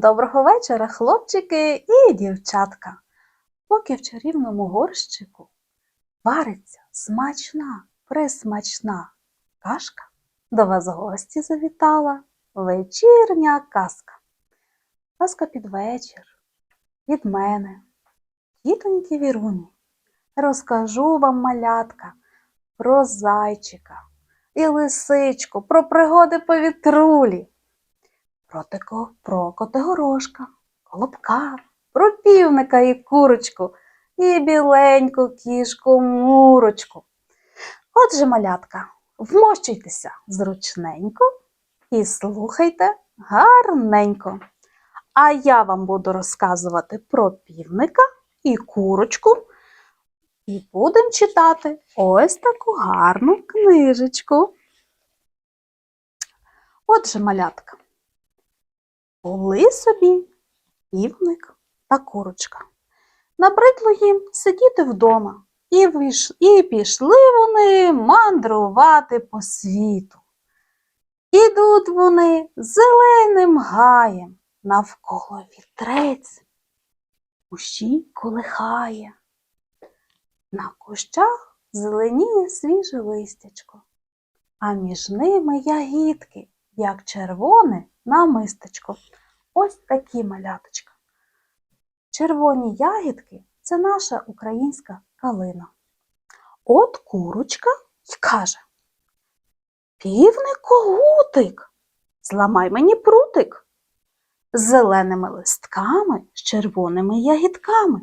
Доброго вечора, хлопчики і дівчатка. Поки в чарівному горщику вариться смачна, присмачна кашка, до вас гості завітала вечірня казка. Казка під вечір від мене, тітоньки Віруні. Розкажу вам, малятка, про зайчика і лисичку, про пригоди повітрулі про, теко, про котигорошка, колобка, про півника і курочку, і біленьку кішку мурочку. Отже, малятка, вмощуйтеся зручненько і слухайте гарненько. А я вам буду розказувати про півника і курочку, і будемо читати ось таку гарну книжечку. Отже, малятка. Були собі півник та курочка. Набридло їм сидіти вдома, і, виш... і пішли вони мандрувати по світу. Ідуть вони зеленим гаєм, навколо вітрець, кущі колихає. На кущах зеленіє свіже листячко, а між ними ягідки, як червоне намистечко. Ось такі маляточка. Червоні ягідки це наша українська калина. От курочка й каже: Півник когутик, зламай мені прутик з зеленими листками, з червоними ягідками.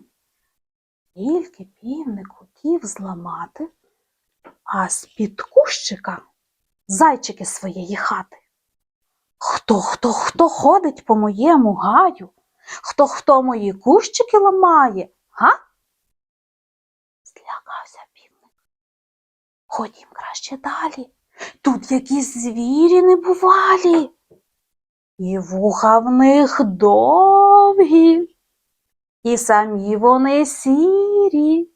Тільки півник хотів зламати, а з-під кущика зайчики своєї хати. Хто, хто, хто ходить по моєму гаю? Хто, хто мої кущики ламає? Га? Злякався півник. Ходім краще далі. Тут якісь звірі небувалі. І вуха в них довгі, і самі вони сірі.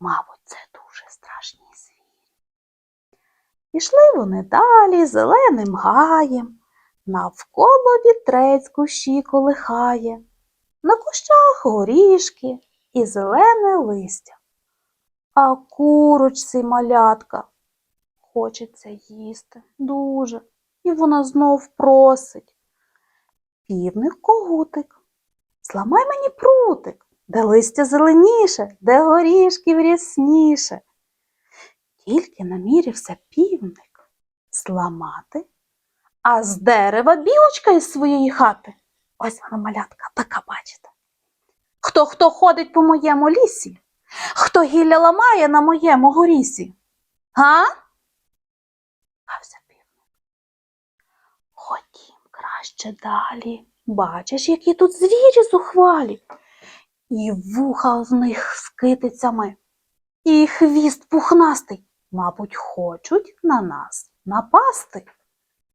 Мабуть, це дуже страшні звірі. Пішли вони далі зеленим гаєм, навколо вітрець кущі колихає, на кущах горішки і зелене листя. А курочці малятка хочеться їсти дуже, і вона знов просить. Півник когутик, зламай мені прутик, де листя зеленіше, де горішків рясніше. Тільки намірився півник зламати, а з дерева білочка із своєї хати. Ось вона малятка, така бачите. Хто хто ходить по моєму лісі? Хто гілля ламає на моєму горісі? Га? Гався півник. Ходім краще далі. Бачиш, які тут звірі зухвалі. І вуха в них з китицями, і хвіст пухнастий мабуть, хочуть на нас напасти.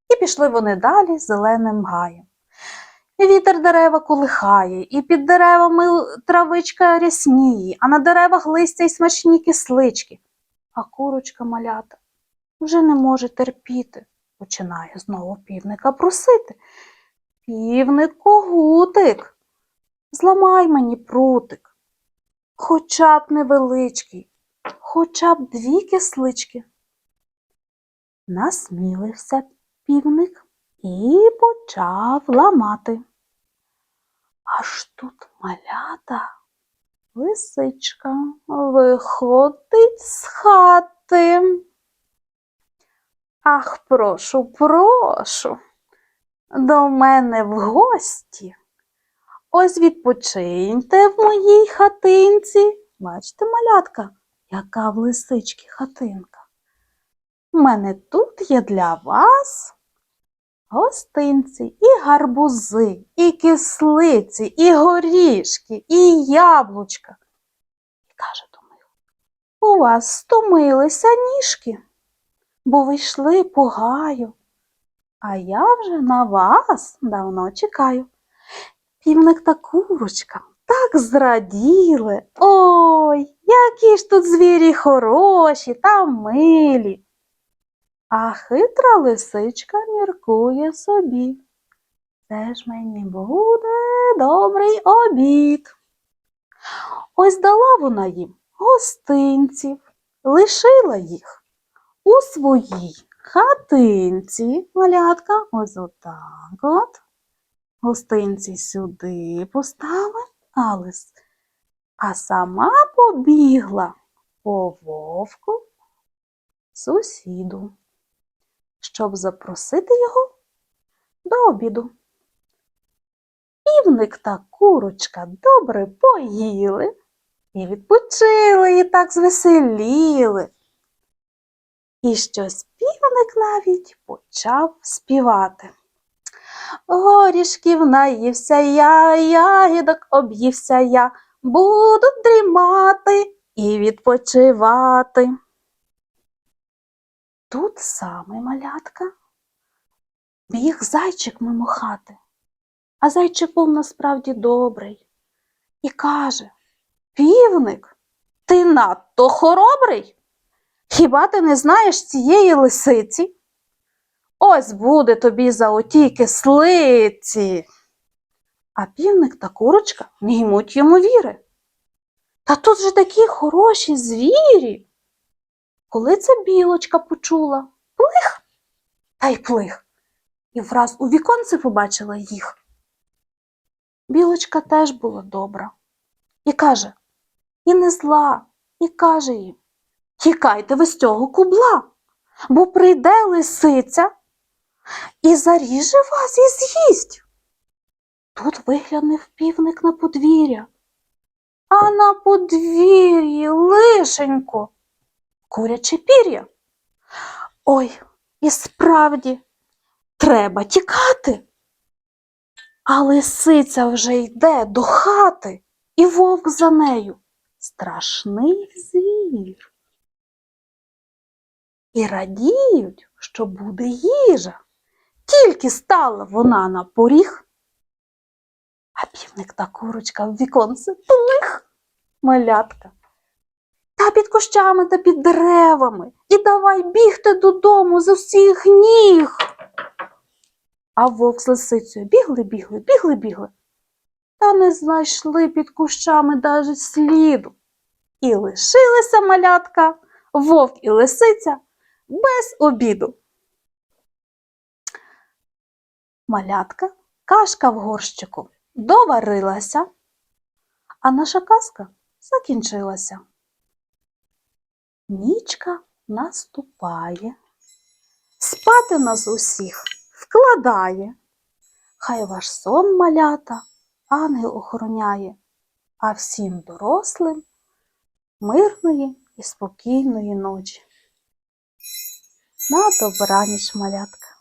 І пішли вони далі зеленим гаєм. Вітер дерева колихає, і під деревами травичка рясніє, а на деревах листя й смачні кислички. А курочка малята вже не може терпіти, починає знову півника просити. Півник когутик, зламай мені прутик, хоча б невеличкий, хоча б дві кислички. Насмілився півник і почав ламати. Аж тут малята лисичка виходить з хати. Ах, прошу, прошу, до мене в гості. Ось відпочиньте в моїй хатинці. Бачите, малятка, яка в лисички хатинка. У мене тут є для вас гостинці, і гарбузи, і кислиці, і горішки, і яблучка. І каже до у вас стомилися ніжки, бо ви йшли по гаю, а я вже на вас давно чекаю. Півник та курочка так зраділи. Ой, які ж тут звірі хороші та милі. А хитра лисичка міркує собі. теж мені буде добрий обід. Ось дала вона їм гостинців, лишила їх у своїй хатинці, малятка, ось отак от. Гостинці сюди поставила, а, лис- а сама побігла по вовку сусіду, щоб запросити його до обіду. Півник та курочка добре поїли і відпочили, і так звеселіли. І щось півник навіть почав співати. Горішків наївся я, ягідок об'ївся я, буду дрімати і відпочивати. Тут саме малятка біг зайчик мимо хати, а зайчик був насправді добрий і каже Півник, ти надто хоробрий. Хіба ти не знаєш цієї лисиці? Ось буде тобі за оті кислиці. А півник та курочка не ймуть йому віри. Та тут же такі хороші звірі. Коли це білочка почула плих та й плих, і враз у віконце побачила їх. Білочка теж була добра і каже, і не зла, і каже їм, тікайте ви з цього кубла, бо прийде лисиця і заріже вас і з'їсть. Тут виглянув півник на подвір'я, а на подвір'ї лишенько куряче пір'я. Ой, і справді треба тікати. А лисиця вже йде до хати, і вовк за нею страшний звір. І радіють, що буде їжа. Тільки стала вона на поріг, а півник та курочка в віконце плих, малятка. Та під кущами та під деревами. І давай бігти додому з усіх ніг. А вовк з лисицею бігли, бігли, бігли, бігли. Та не знайшли під кущами даже сліду. І лишилися малятка, вовк і лисиця без обіду. Малятка, кашка в горщику доварилася, а наша казка закінчилася. Нічка наступає, спати нас усіх вкладає. Хай ваш сон малята ангел охороняє, а всім дорослим мирної і спокійної ночі. На добраніч, малятка.